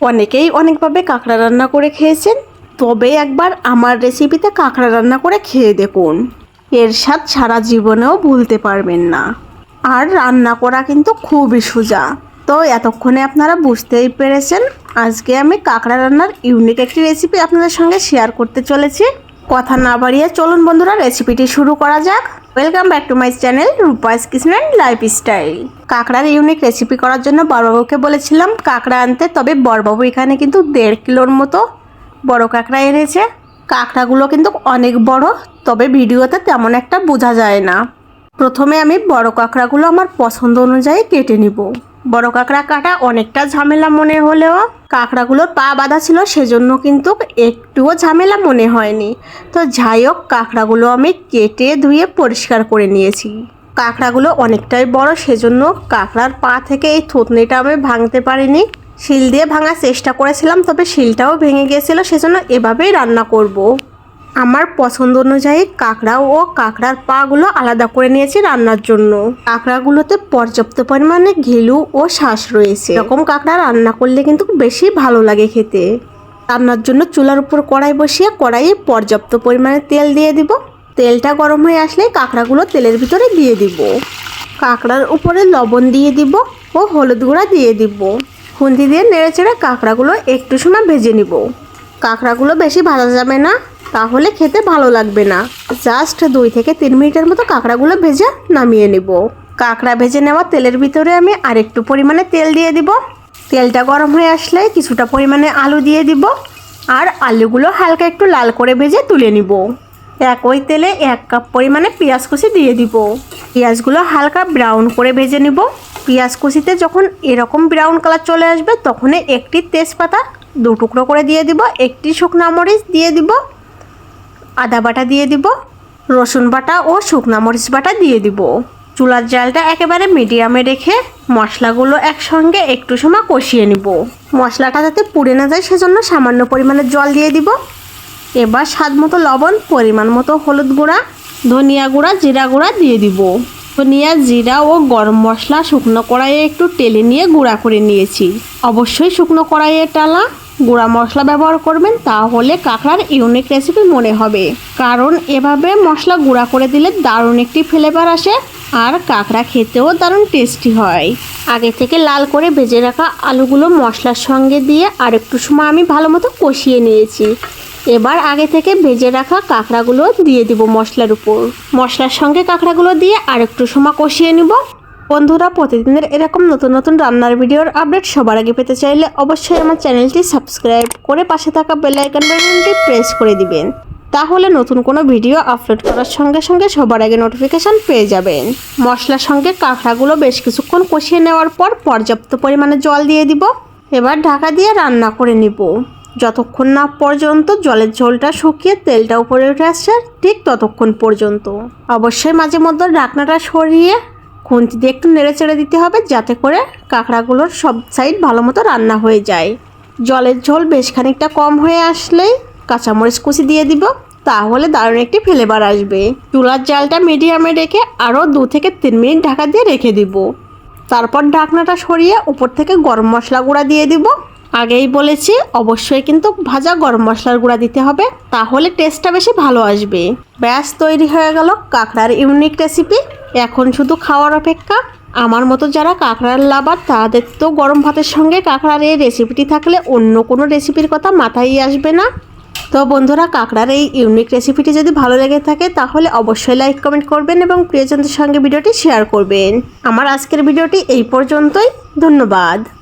অনেকেই অনেকভাবে কাঁকড়া রান্না করে খেয়েছেন। তবে একবার আমার রেসিপিতে কাঁকড়া রান্না করে খেয়ে দেখুন। এর স্বাদ সারা জীবনেও ভুলতে পারবেন না। আর রান্না করা কিন্তু খুবই সোজা। তো এতক্ষণে আপনারা বুঝতেই পেরেছেন, আজকে আমি কাঁকড়া রান্নার ইউনিক একটি রেসিপি আপনাদের সঙ্গে শেয়ার করতে চলেছি। কথা না বাড়িয়ে চলুন বন্ধুরা রেসিপিটি শুরু করা যাক। Welcome back to my channel Rupa's Krishna and life style কাঁকড়ার ইউনিক রেসিপি করার জন্য বড়বাবুকে বলেছিলাম, কাঁকড়া আনতে, তবে বড়বাবু এখানে কিন্তু দেড় কিলোর মতো বড় কাঁকড়া এনেছে। কাঁকড়াগুলো কিন্তু অনেক বড়, তবে ভিডিওতে তেমন একটা বোঝা যায় না। প্রথমে আমি বড় কাঁকড়াগুলো আমার পছন্দ অনুযায়ী কেটে নিব। বড় কাঁকড়া কাটা অনেকটা ঝামেলা মনে হলেও কাঁকড়াগুলোর পা বাঁধা ছিল, সেজন্য কিন্তু একটুও ঝামেলা মনে হয়নি। তো যাই হোক, কাঁকড়াগুলো আমি কেটে ধুয়ে পরিষ্কার করে নিয়েছি। কাঁকড়াগুলো অনেকটাই বড়, সেজন্য কাঁকড়ার পা থেকে এই থুতনিটা আমি ভাঙতে পারিনি। শিল দিয়ে ভাঙার চেষ্টা করেছিলাম, তবে শিলটাও ভেঙে গিয়েছিল সেজন্য এভাবেই রান্না করব। আমার পছন্দ অনুযায়ী কাঁকড়া ও কাঁকড়ার পাগুলো আলাদা করে নিয়েছি রান্নার জন্য। কাঁকড়াগুলোতে পর্যাপ্ত পরিমাণে ঘিলু ও শ্বাস রয়েছে। এরকম কাঁকড়া রান্না করলে কিন্তু বেশি ভালো লাগে খেতে। রান্নার জন্য চুলার উপর কড়াই বসিয়ে কড়াইয়ে পর্যাপ্ত পরিমাণে তেল দিয়ে দিব। তেলটা গরম হয়ে আসলে কাঁকড়াগুলো তেলের ভিতরে দিয়ে দিব। কাঁকড়ার উপরে লবণ দিয়ে দিব ও হলুদ গুঁড়া দিয়ে দিব। খুন্তি দিয়ে নেড়ে চেড়ে কাঁকড়াগুলো একটু সময় ভেজে নিব। কাঁকড়াগুলো বেশি ভাজা যাবে না। তাহলে খেতে ভালো লাগবে না। জাস্ট দুই থেকে তিন মিনিটের মতো কাঁকড়াগুলো ভেজে নামিয়ে নেব। কাঁকড়া ভেজে নেওয়া তেলের ভিতরে আমি আরেকটু পরিমাণে তেল দিয়ে দিব। তেলটা গরম হয়ে আসলে কিছুটা পরিমাণে আলু দিয়ে দিব। আর আলুগুলো হালকা একটু লাল করে ভেজে তুলে নিব। একই তেলে এক কাপ পরিমাণে পেঁয়াজ কুচি দিয়ে দিব। পেঁয়াজগুলো হালকা ব্রাউন করে ভেজে নিব। পেঁয়াজ কুচিতে যখন এরকম ব্রাউন কালার চলে আসবে, তখনই একটি তেজপাতা দু টুকরো করে দিয়ে দিব। একটি শুকনো মরিচ দিয়ে দিব। আদা বাটা দিয়ে দিব, রসুন বাটা ও শুকনো মরিচ বাটা দিয়ে দিব। চুলার জালটা একেবারে মিডিয়ামে রেখে মশলাগুলো একসঙ্গে একটু সময় কষিয়ে নিব। মশলাটা যাতে পুড়ে না যায় সেজন্য সামান্য পরিমাণে জল দিয়ে দিব। এবার স্বাদ মতো লবণ, পরিমাণ মতো হলুদ গুঁড়া, ধনিয়া গুঁড়া, জিরা গুঁড়া দিয়ে দিব। ধনিয়া, জিরা ও গরম মশলা শুকনো কড়াইয়ে একটু টেলে নিয়ে গুঁড়া করে নিয়েছি। অবশ্যই শুকনো কড়াইয়ে টালা গুঁড়া মশলা ব্যবহার করবেন, তাহলে কাঁকড়ার ইউনিক রেসিপি মনে হবে। কারণ এভাবে মশলা গুঁড়া করে দিলে দারুণ একটি ফ্লেভার আসে আর কাঁকড়া খেতেও দারুণ টেস্টি হয়। আগে থেকে লাল করে ভেজে রাখা আলুগুলো মশলার সঙ্গে দিয়ে আর একটু সময় আমি ভালো মতো কষিয়ে নিয়েছি। এবার আগে থেকে ভেজে রাখা কাঁকড়াগুলো দিয়ে দিব মশলার উপর। মশলার সঙ্গে কাঁকড়াগুলো দিয়ে আর একটু সময় কষিয়ে নিব। বন্ধুরা, প্রতিদিনের এরকম নতুন নতুন রান্নার ভিডিওর আপডেট সবার আগে পেতে চাইলে অবশ্যই আমার চ্যানেলটি সাবস্ক্রাইব করে পাশে থাকা বেল আইকন বাটনটি প্রেস করে দিবেন। তাহলে নতুন কোনো ভিডিও আপলোড করার সঙ্গে সঙ্গে সবার আগে নোটিফিকেশান পেয়ে যাবেন। মশলার সঙ্গে কাঁকড়াগুলো বেশ কিছুক্ষণ কষিয়ে নেওয়ার পর পর্যাপ্ত পরিমাণে জল দিয়ে দিব। এবার ঢাকা দিয়ে রান্না করে নিব। যতক্ষণ না পর্যন্ত জলের ঝোলটা শুকিয়ে তেলটা উপরে উঠে আসছে, ঠিক ততক্ষণ পর্যন্ত। অবশ্যই মাঝে মধ্যে ঢাকনাটা সরিয়ে খুন্তি দিয়ে একটু নেড়ে চেড়ে দিতে হবে যাতে করে কাঁকড়াগুলোর সব সাইড ভালো মতো রান্না হয়ে যায়। জলের ঝোল বেশ খানিকটা কম হয়ে আসলেই কাঁচামরিচ কুচি দিয়ে দিব, তাহলে দারুণ একটি ফ্লেভার আসবে। চুলার জালটা মিডিয়ামে রেখে আরও দু থেকে তিন মিনিট ঢাকা দিয়ে রেখে দিব। তারপর ঢাকনাটা সরিয়ে উপর থেকে গরম মশলা গুঁড়া দিয়ে দিব। আগেই বলেছি, অবশ্যই কিন্তু ভাজা গরম মশলার গুঁড়া দিতে হবে, তাহলে টেস্টটা বেশি ভালো আসবে। ব্যাস, তৈরি হয়ে গেল কাঁকড়ার ইউনিক রেসিপি এখন শুধু খাওয়ার অপেক্ষা। আমার মতো যারা কাঁকড়ার লাভার, তাদের তো গরম ভাতের সঙ্গে কাঁকড়ার এই রেসিপিটি থাকলে অন্য কোনো রেসিপির কথা মাথায় আসবে না। তো বন্ধুরা, কাঁকড়ার এই ইউনিক রেসিপিটি যদি ভালো লেগে থাকে, তাহলে অবশ্যই লাইক কমেন্ট করবেন এবং প্রিয়জনদের সঙ্গে ভিডিওটি শেয়ার করবেন। আমার আজকের ভিডিওটি এই পর্যন্তই। ধন্যবাদ।